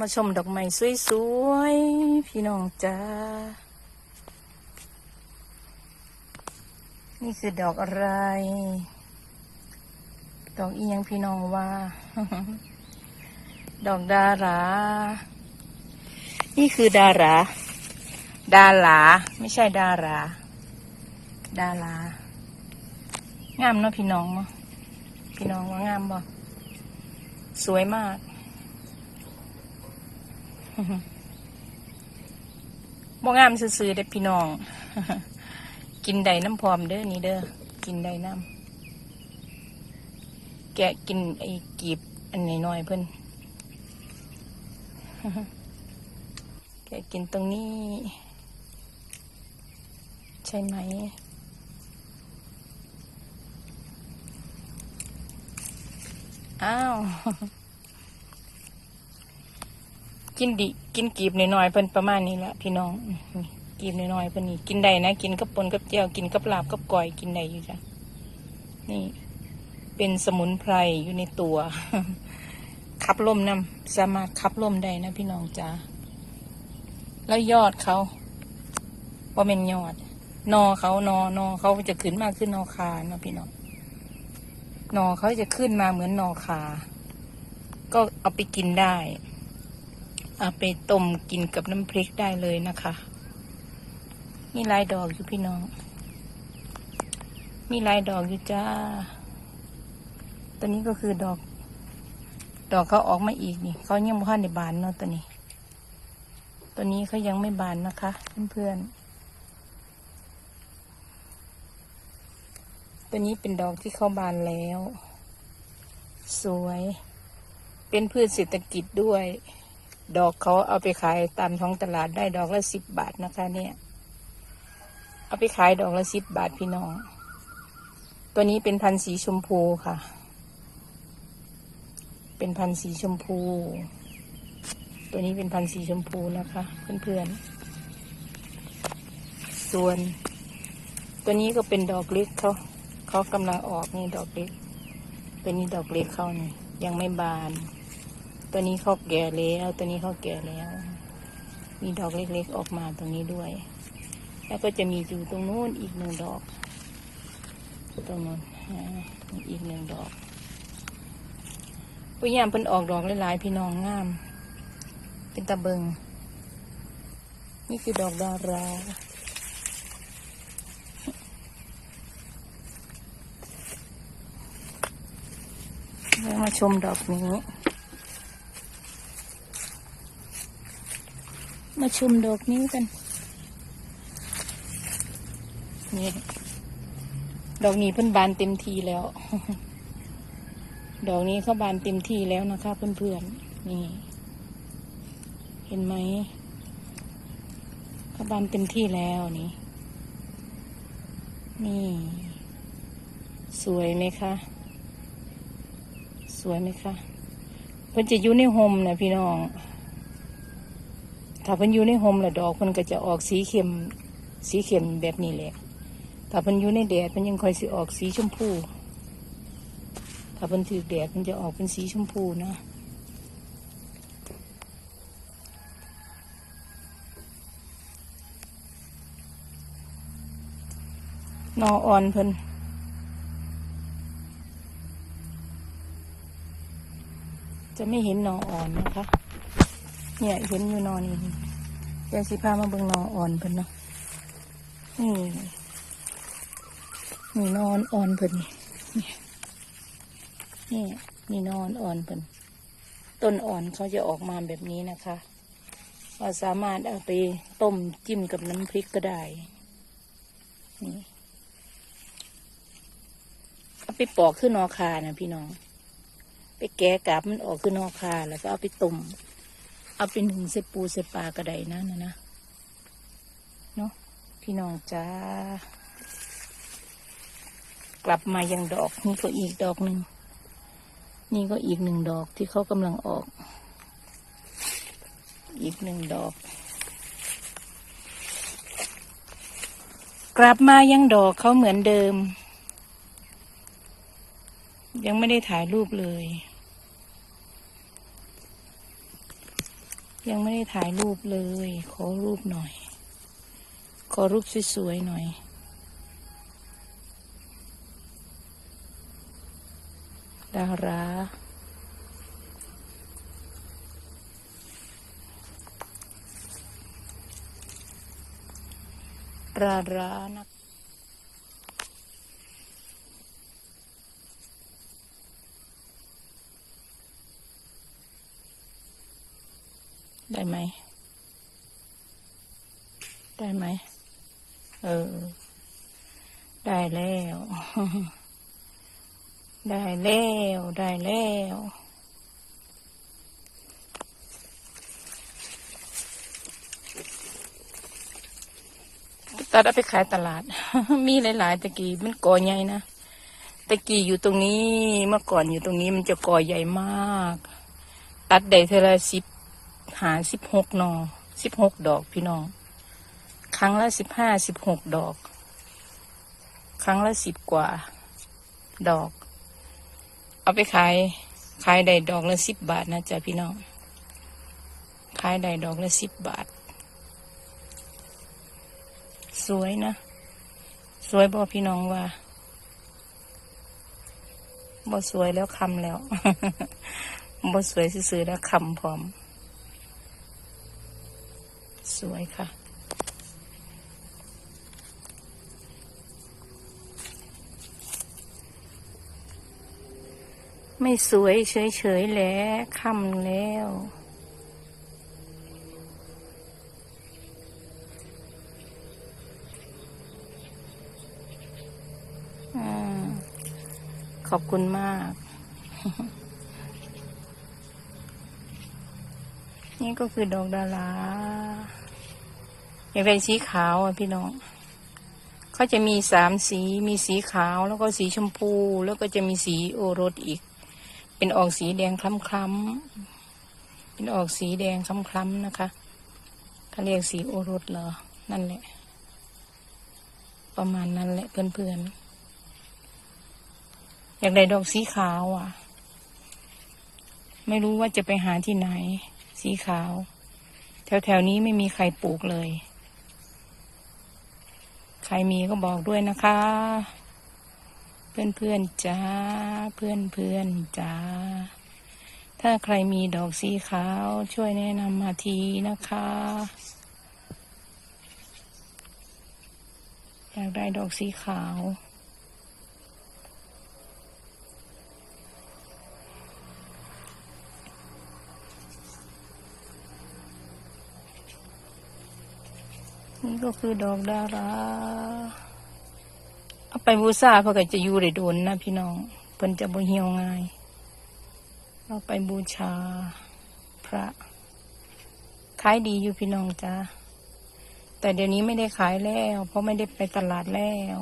ามาชมดอกไม้สวยๆ พี่น้องจ้า นี่คือดอกอะไร ดอกอียังพี่น้องว่า ดอกดารา นี่คือดารา ดารา ไม่ใช่ดารา ดารางามเนาะพี่น้องเนาะพี่น้องว่างามบ่สวยมาก บ่งามซื่อๆเด้พี่น้อง กินได้น้ำพร้อมเด้อนี่เด้อ กินได้น้ำ แกะกินไอ้กีบอันน้อยๆเพิ่นแกะกินตรงนี้ ใช่ไหมอ้าว กินดิกินกีบหน่อยๆเพิ่นประมาณนี้แหละพี่น้องกีบหน่อยๆเพิ่นนี่กินได้นะกินกับปนกับเจียวกินกับลาบกับก่อยกินได้อยู่จ้ะนี่ เป็นสมุนไพรอยู่ในตัวขับลมนำสามารถขับลมได้นะพี่น้องจ้าแล้วยอดเขาว่าเป็นยอด นอเขานอนอเขาจะขึ้นมาขึ้นนอคาเนาะพี่น้องนอเขาจะขึ้นมาเหมือนนอคา ก็เอาไปกินได้ เอาไปต้มกินกับน้ำพริกได้เลยนะคะ มีลายดอกอยู่พี่น้อง มีลายดอกอยู่จ้า ตัวนี้ก็คือดอก ดอกเขาออกมาอีกนี่เขายังไม่ทันได้บานเนาะตัวนี้ ตัวนี้เขายังไม่บานนะคะ เพื่อนๆ ตัวนี้เป็นดอกที่เขาบานแล้ว สวย เป็นพืชเศรษฐกิจด้วย ดอกเขาเอาไปขายตามท้องตลาดได้ดอกละสิบบาทนะคะ เนี่ย เอาไปขายดอกละสิบบาทพี่น้อง ตัวนี้เป็นพันธุ์สีชมพูค่ะ เป็นพันธุ์สีชมพู ตัวนี้เป็นพันธุ์สีชมพูนะคะ เพื่อนๆ ส่วน ตัวนี้ก็เป็นดอกเล็กเขาเขากำลังออกนี่ดอกเล็กตัวนี้ดอกเล็กเขานี่ยังไม่บาน ตัวนี้เขาแก่แล้ว ตัวนี้เขาแก่แล้ว มีดอกเล็กๆออกมาตรงนี้ด้วย แล้วก็จะมีอยู่ตรงนู้นอีกหนึ่งดอก ตรงนู้นอีกหนึ่งดอกปุยยามเป็นออกดอกหลายๆพี่น้องงาม เป็นตะเบิง นี่คือดอกดารามาชมดอกนี้ มาชมดอกนี้กัน นี่ ดอกนี้เพิ่นบานเต็มทีแล้ว ดอกนี้เขาบานเต็มทีแล้วนะคะเพื่อนๆ นี่ เห็นไหมเขาบานเต็มที่แล้วนี่ นี่ สวยไหมคะ สวยไหมคะ เพิ่นจะอยู่ในโฮมนะพี่น้อง ถ้าเพิ่นอยู่ในโฮมละดอกเพิ่นก็จะออกสีเข้มสีเข้มแบบนี้แหละ ถ้าเพิ่นอยู่ในแดดเพิ่นยังค่อยสิออกสีชมพู ถ้าเพิ่นถือแดดเพิ่นจะออกเป็นสีชมพูนะนออ่อนเพิ่นจะไม่เห็นนออ่อนนะคะ เนี่ยเห็นอยู่นอนี่เดี๋ยวสิพามาเบิ่งนออ่อนเพิ่นเนาะนี่นี่นอนอ่อนเพิ่นนี่นี่นี่นอนอ่อนเพิ่นต้นอ่อนเขาจะออกมาแบบนี้นะคะเราสามารถเอาไปต้มจิ้มกับน้ำพริกก็ได้นี่เอาไปปอกขึ้นนอคานะพี่น้อง ไปแกะกาบมันออกขึ้นนอคาแล้วก็เอาไปต้ม เอาไปหนึ่งเสปูเสปลากระไดนั่นนะนะเนาะพี่น้องจ้ากลับมายังดอกนี่ก็อีกดอกหนึ่งนี่ก็อีกหนึ่งดอกที่เขากำลังออก อีกหนึ่งดอก กลับมายังดอกเขาเหมือนเดิม ยังไม่ได้ถ่ายรูปเลย ยังไม่ได้ถ่ายรูปเลย ขอรูปหน่อย ขอรูปสวยๆหน่อย ดารารารานะ ได้ไหม ได้ไหม เออ ได้แล้ว ได้แล้ว ได้แล้วตัดเอาไปขายตลาด มีหลาย ๆ ตะกี้มันก่อใหญ่นะตะกี้อยู่ตรงนี้ เมื่อก่อนอยู่ตรงนี้มันจะก่อใหญ่มาก ตัดได้เทอละสิบ หาสิบหกนอสิบหกดอกพี่น้อง ครั้งละสิบห้าสิบหกดอก ครั้งละสิบกว่า ดอก เอาไปขาย ขายได้ดอกละสิบบาทนะจ๊ะพี่น้อง ขายได้ดอกละสิบบาท สวยนะ สวยบ่พี่น้องว่าบ่สวยแล้วคำแล้วบ่สวยซื่อๆแล้วคำพร้อม สวยค่ะ ไม่สวยเฉยๆแล้วค่ำแล้วอขอบคุณมาก นี่ก็คือดอกดารา อย่างไรสีขาวอะพี่น้องเขาจะมีสามสีมีสีขาวแล้วก็สีชมพู แล้วก็จะมีสีโอรสอีก เป็นออกสีแดงคล้ำๆเป็นออกสีแดงคล้ำๆนะคะเขาเรียกสีโอรสเหรอนั่นแหละ ประมาณนั้นแหละเพื่อนๆอยากได้ดอกสีขาวอะ ไม่รู้ว่าจะไปหาที่ไหน สีขาว แถวๆนี้ไม่มีใครปลูกเลย รมีก็บอกด้วยนะคะ เพื่อนๆจ้าเพื่อนๆจ้าถ้าใครมีดอกสีขาวช่วยแนะนำมาทีนะคะ อยากได้ดอกสีขาว ก็คือดอกดาราเอาไปบูชาเพื่อก็จะอยู่ได้โดนนะพี่น้องเพิ่นจะบ่เหี่ยวง่ายเอาไปบูชาพระขายดีอยู่พี่น้องจ้าแต่เดี๋ยวนี้ไม่ได้ขายแล้ว เพราะไม่ได้ไปตลาดแล้ว